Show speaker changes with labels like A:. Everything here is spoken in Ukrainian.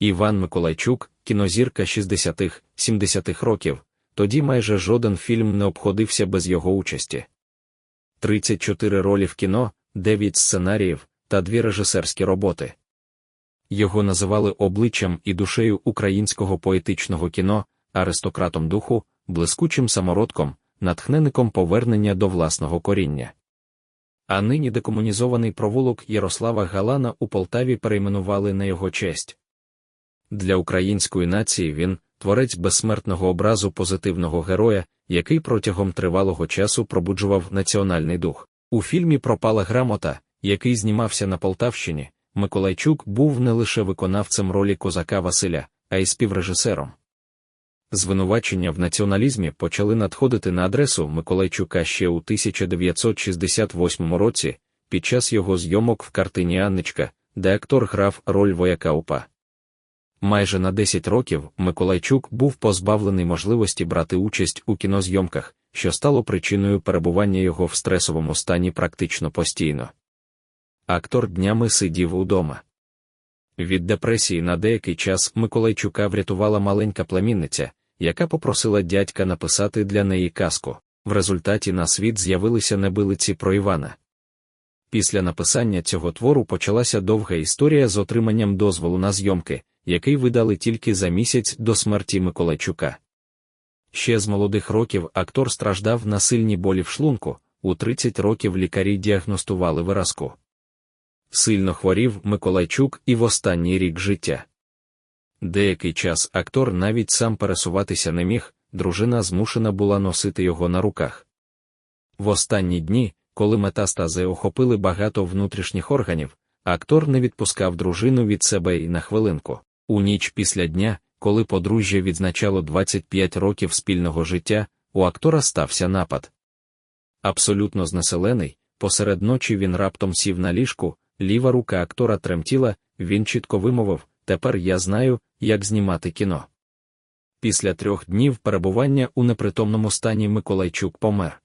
A: Іван Миколайчук, кінозірка 60-х, 70-х років, тоді майже жоден фільм не обходився без його участі. 34 ролі в кіно, 9 сценаріїв та дві режисерські роботи. Його називали обличчям і душею українського поетичного кіно, аристократом духу, блискучим самородком, натхненником повернення до власного коріння. А нині декомунізований провулок Ярослава Галана у Полтаві перейменували на його честь. Для української нації він творець безсмертного образу позитивного героя, який протягом тривалого часу пробуджував національний дух. У фільмі Пропала грамота, який знімався на Полтавщині, Миколайчук був не лише виконавцем ролі козака Василя, а й співрежисером. Звинувачення в націоналізмі почали надходити на адресу Миколайчука ще у 1968 році, під час його зйомок в картині Анничка, де актор грав роль вояка УПА. Майже на 10 років Миколайчук був позбавлений можливості брати участь у кінозйомках, що стало причиною перебування його в стресовому стані практично постійно. Актор днями сидів удома. Від депресії на деякий час Миколайчука врятувала маленька племінниця, яка попросила дядька написати для неї казку. В результаті на світ з'явилися небилиці про Івана. Після написання цього твору почалася довга історія з отриманням дозволу на зйомки, який видали тільки за місяць до смерті Миколайчука. Ще з молодих років актор страждав на сильні болі в шлунку, у 30 років лікарі діагностували виразку. Сильно хворів Миколайчук і в останній рік життя. Деякий час актор навіть сам пересуватися не міг, дружина змушена була носити його на руках. В останні дні, коли метастази охопили багато внутрішніх органів, актор не відпускав дружину від себе і на хвилинку. У ніч після дня, коли подружжя відзначало 25 років спільного життя, у актора стався напад. Абсолютно знеселений, посеред ночі він раптом сів на ліжку, ліва рука актора тремтіла, він чітко вимовив Тепер я знаю, як знімати кіно. Після трьох днів перебування у непритомному стані Миколайчук помер.